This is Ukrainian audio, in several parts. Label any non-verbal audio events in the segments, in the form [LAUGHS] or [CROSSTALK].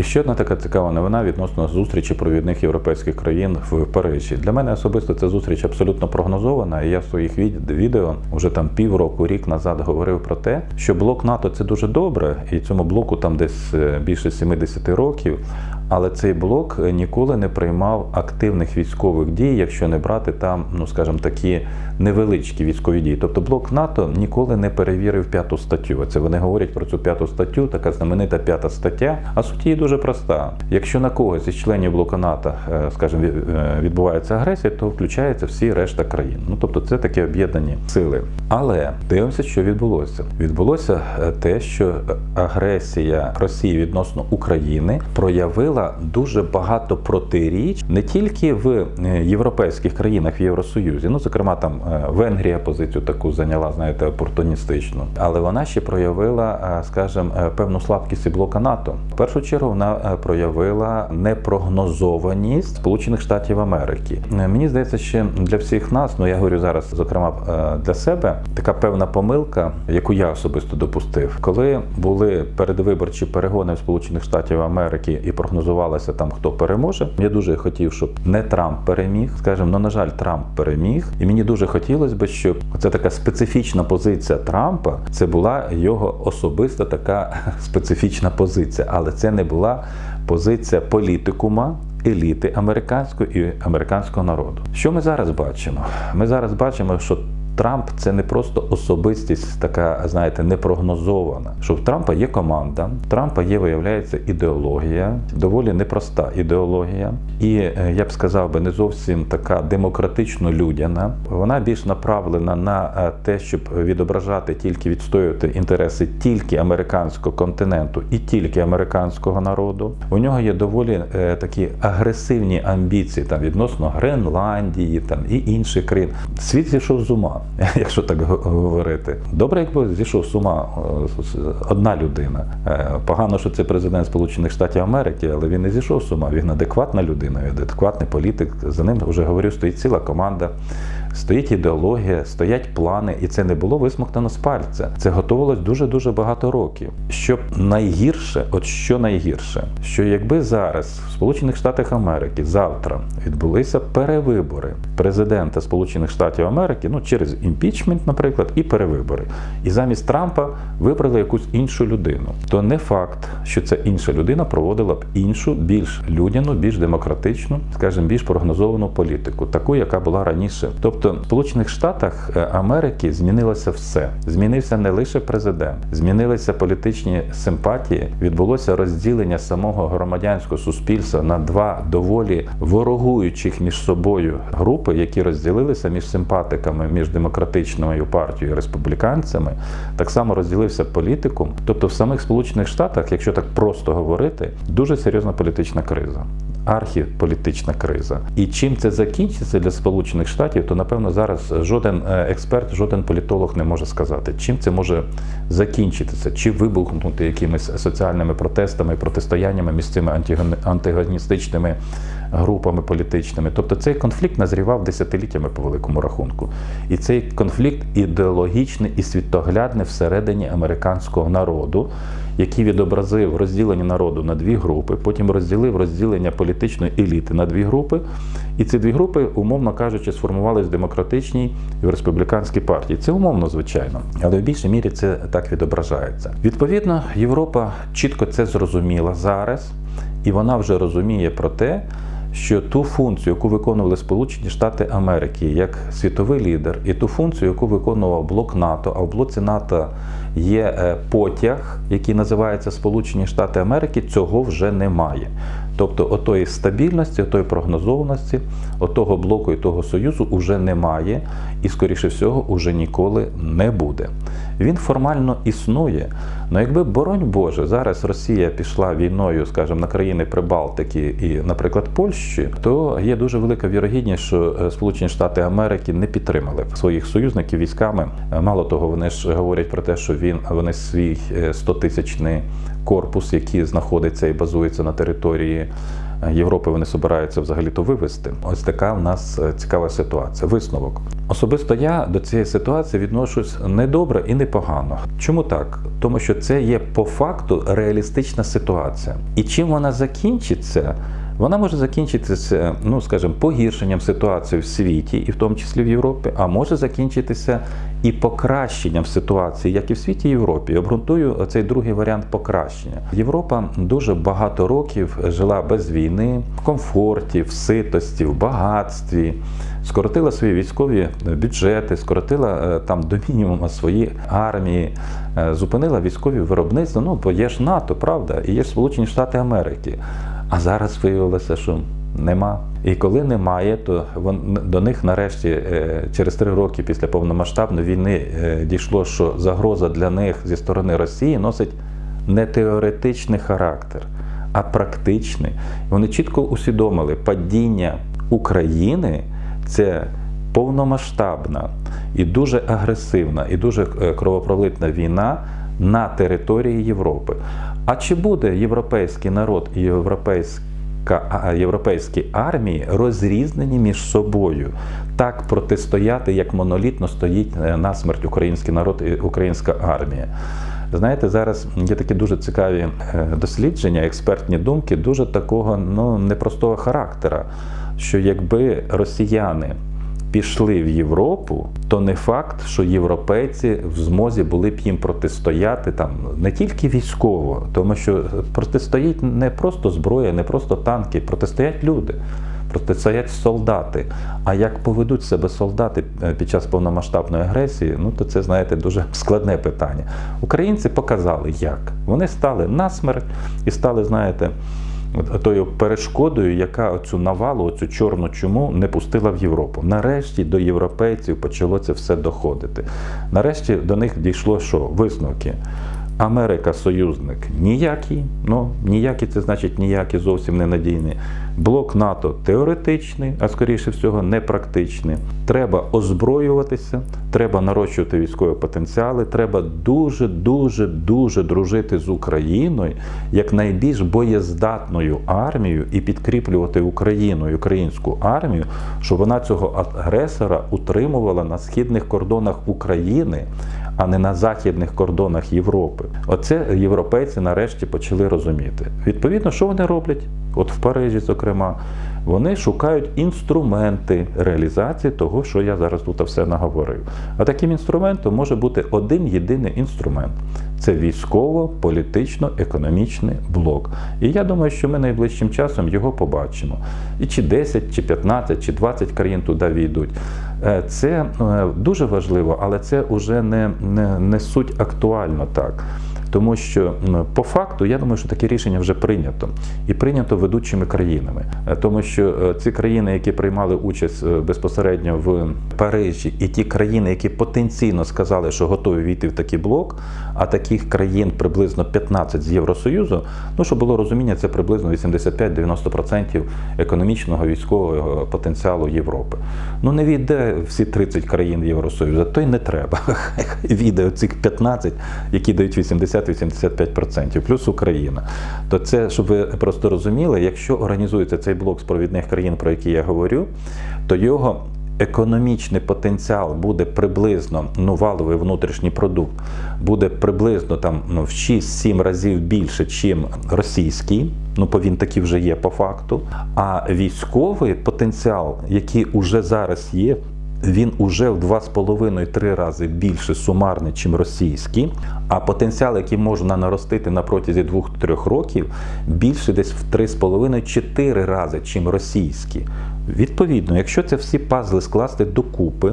І ще одна така цікава новина відносно зустрічі провідних європейських країн в Парижі. Для мене особисто ця зустріч абсолютно прогнозована. І я в своїх від- відео вже там півроку, рік назад говорив про те, що блок НАТО це дуже добре, і цьому блоку там десь е, більше 70 років. Але цей блок е, ніколи не приймав активних військових дій, якщо не брати там, ну скажімо, такі невеличкі військові дії. Тобто блок НАТО ніколи не перевірив п'яту статтю. Це вони говорять про цю п'яту статтю, така знаменита п'ята стаття. А суть її дуже проста. Якщо на когось із членів блоку НАТО, е, скажімо, е, відбувається агресія, то включається всі решта країн. Ну тобто, це такі об'єднані сили. Але дивимося, що відбулося. Відбулося те, що агресія Росії відносно України проявила дуже багато протиріч не тільки в е, європейських країнах в Євросоюзі, ну зокрема там е, Венгрія позицію таку зайняла, знаєте, опортуністичну, але вона ще проявила, е, скажімо, певну слабкість і блока НАТО. В першу чергу вона проявила непрогнозованість Сполучених Штатів Америки. Мені здається, що для всіх нас, ну я говорю зараз, зокрема для себе, така певна помилка, яку я особисто допустив, коли були передвиборчі перегони в Сполучених Штатів Америки і прогнозувалося там, хто переможе. Я дуже хотів, щоб не Трамп переміг. Скажімо, ну на жаль, Трамп переміг, і мені дуже хотілося б, щоб це така специфічна позиція Трампа. Це була його особиста така [LAUGHS] специфічна позиція, але це не була позиція політикума. Еліти американської і американського народу. Що ми зараз бачимо? Ми зараз бачимо, що Трамп це не просто особистість, така, знаєте, непрогнозована. Що в Трампа є команда, в Трампа є, виявляється, ідеологія, доволі непроста ідеологія. І е, я б сказав би, не зовсім така демократично людяна. Вона більш направлена на е, те, щоб відображати тільки відстоювати інтереси тільки американського континенту і тільки американського народу. У нього є доволі е, такі агресивні амбіції там відносно Гренландії там і інших країн. Світ зійшов з ума, [LAUGHS] якщо так говорити. Добре, якби зійшов з ума е, одна людина. Е, Погано, що це президент Сполучених Штатів Америки, але він не зійшов з ума. Він адекватна людина, він адекватний політик. За ним вже говорю, стоїть ціла команда. Стоїть ідеологія, стоять плани, і це не було висмоктано з пальця. Це готувалось дуже дуже багато років. Що найгірше, от що найгірше, що якби зараз в Сполучених Штатах Америки завтра відбулися перевибори президента Сполучених Штатів Америки, ну через імпічмент, наприклад, і перевибори, і замість Трампа вибрали якусь іншу людину, то не факт, що ця інша людина проводила б іншу, більш людяну, більш демократичну, скажімо, більш прогнозовану політику, таку, яка була раніше. Тобто, в Сполучених Штатах е, Америки змінилося все. Змінився не лише президент, змінилися політичні симпатії. Відбулося розділення самого громадянського суспільства на два доволі ворогуючих між собою групи, які розділилися між симпатиками, між демократичною партією і республіканцями. Так само розділився політикум. Тобто, в самих Сполучених Штатах, якщо так просто говорити, дуже серйозна політична криза. Архіполітична криза. І чим це закінчиться для Сполучених Штатів, то напевно зараз жоден е, експерт, жоден політолог не може сказати, чим це може закінчитися, чи вибухнути якимись соціальними протестами, протистояннями між цими антагоністичними групами політичними. Тобто цей конфлікт назрівав десятиліттями по великому рахунку. І цей конфлікт ідеологічний і світоглядний всередині американського народу, який відобразив розділення народу на дві групи, потім розділив розділення політичної еліти на дві групи. І ці дві групи, умовно кажучи, сформувались в демократичній і в республіканській партії. Це умовно, звичайно, але в більшій мірі це так відображається. Відповідно, Європа чітко це зрозуміла зараз, і вона вже розуміє про те, що ту функцію, яку виконували Сполучені Штати Америки як світовий лідер, і ту функцію, яку виконував блок НАТО, а в блоці НАТО є е, потяг, який називається Сполучені Штати Америки, цього вже немає. Тобто отої стабільності, отої прогнозованості, отого блоку і того союзу вже немає, і, скоріше всього, уже ніколи не буде. Він формально існує. але якби, боронь Боже, зараз Росія пішла війною, скажімо, на країни Прибалтики і, наприклад, Польщі, то є дуже велика вірогідність, що е, Сполучені Штати Америки не підтримали своїх союзників військами. Е, Мало того, вони ж говорять про те, що він вони свій 100-тисячний корпус, який знаходиться і базується на території Європи, вони збираються взагалі то вивести. Ось така в нас е, цікава ситуація. Висновок. Особисто я до цієї ситуації відношусь недобре і непогано. Чому так? Тому що це є по факту реалістична ситуація. І чим вона закінчиться? Вона може закінчитися, ну скажімо, погіршенням ситуації в світі, і в тому числі в Європі, а може закінчитися і покращенням ситуації, як і в світі і Європі. Обґрунтую цей другий варіант покращення. Європа дуже багато років жила без війни, в комфорті, в ситості, в багатстві. Скоротила свої військові бюджети, скоротила е, там до мінімуму свої армії, е, зупинила військові виробництва. Ну, бо є ж НАТО, правда, і є ж Сполучені Штати Америки. А зараз виявилося, що нема. І коли немає, то до них нарешті е, через три роки після повномасштабної війни е, дійшло, що загроза для них зі сторони Росії носить не теоретичний характер, а практичний. Вони чітко усвідомили, падіння України це повномасштабна і дуже агресивна, і дуже е, кровопролитна війна на території Європи. А чи буде європейський народ і європейська а, європейські армії розрізнені між собою, так протистояти, як монолітно стоїть е, насмерть український народ і українська армія? Знаєте, зараз є такі дуже цікаві е, дослідження, експертні думки, дуже такого ну непростого характера, що якби росіяни пішли в Європу, то не факт, що європейці в змозі були б їм протистояти там не тільки військово, тому що протистоїть не просто зброя, не просто танки, протистоять люди. Протистоять солдати. А як поведуть себе солдати е, під час повномасштабної агресії, ну то це, знаєте, дуже [LAUGHS] складне питання. Українці показали, як. Вони стали насмерть і стали, знаєте, тою перешкодою, яка оцю навалу, оцю чорну чуму не пустила в Європу. Нарешті до європейців почало це все доходити. Нарешті до них дійшло, що висновки. Америка союзник ніякий, ну ніякий це значить ніякий зовсім ненадійний. Блок НАТО теоретичний, а скоріше всього, непрактичний. Треба озброюватися, треба нарощувати військові потенціали, треба дуже, дуже, дуже дружити з Україною як найбільш боєздатною армією і підкріплювати Україну і українську армію, щоб вона цього агресора утримувала на східних кордонах України а не на західних кордонах Європи. Оце європейці нарешті почали розуміти. Відповідно, що вони роблять? От в Парижі, зокрема, вони шукають інструменти реалізації того, що я зараз тут все наговорив. А таким інструментом може бути один єдиний інструмент це військово-політично-економічний блок. І я думаю, що ми найближчим часом його побачимо. І чи 10, чи 15, чи 20 країн туди війдуть. Е, це е, дуже важливо, але це вже не, не, не суть актуально так. Тому що по факту я думаю, що таке рішення вже прийнято і прийнято ведучими країнами, Е, тому що е, ці країни, які приймали участь е, безпосередньо в Парижі, і ті країни, які потенційно сказали, що готові війти в такий блок, а таких країн приблизно 15 з Євросоюзу, ну щоб було розуміння, це приблизно 85-90% економічного військового потенціалу Європи. Ну не війде всі 30 країн Євросоюзу, то й не треба. [LAUGHS] Хай війде цих 15, які дають 80-85%, плюс Україна. То це, щоб ви просто розуміли, якщо організується цей блок з провідних країн, про які я говорю, то його економічний потенціал буде приблизно, ну, валовий внутрішній продукт буде приблизно там ну, в 6-7 разів більше, чим російський. Ну, бо він такий вже є по факту. А військовий потенціал, який уже зараз є, він уже в 2,5-3 рази більше сумарний, чим російський, а потенціал, який можна наростити на протязі 2-3 років, більше десь в 3,5-4 рази, чим російський. Відповідно, якщо це всі пазли скласти докупи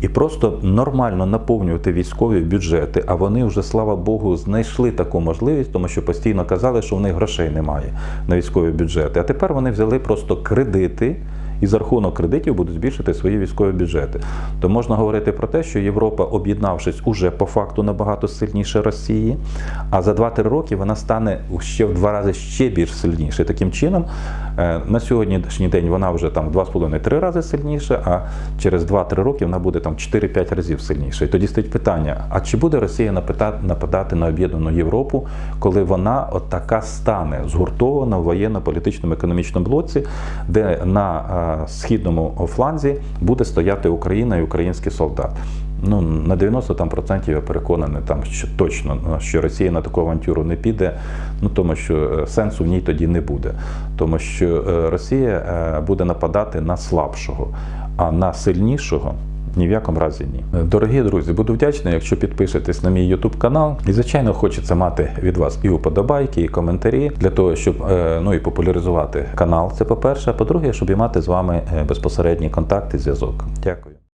і просто нормально наповнювати військові бюджети, а вони вже, слава Богу, знайшли таку можливість, тому що постійно казали, що в них грошей немає на військові бюджети. А тепер вони взяли просто кредити і за рахунок кредитів будуть збільшити свої військові бюджети. То можна говорити про те, що Європа, об'єднавшись, уже по факту набагато сильніше Росії, а за 2-3 роки вона стане ще в два рази ще більш сильніше. Таким чином, е, на сьогоднішній день вона вже там в 2,5-3 рази сильніша, а через 2-3 роки вона буде там 4-5 разів сильніша. І тоді стоїть питання: а чи буде Росія нападати на об'єднану Європу, коли вона от така стане згуртована в воєнно-політичному економічному блоці, де на е, східному фланзі буде стояти Україна і український солдат. Ну на 90 там процентів я переконаний, там що точно що Росія на таку авантюру не піде. Ну тому що е, сенсу в ній тоді не буде, тому що е, Росія е, буде нападати на слабшого, а на сильнішого. Ні в якому разі ні. Дорогі друзі, буду вдячний, якщо підпишетесь на мій YouTube канал. І звичайно, хочеться мати від вас і уподобайки, і коментарі для того, щоб е, ну і популяризувати канал. Це по-перше. А по-друге, щоб і мати з вами е, безпосередній контакт і зв'язок. Дякую.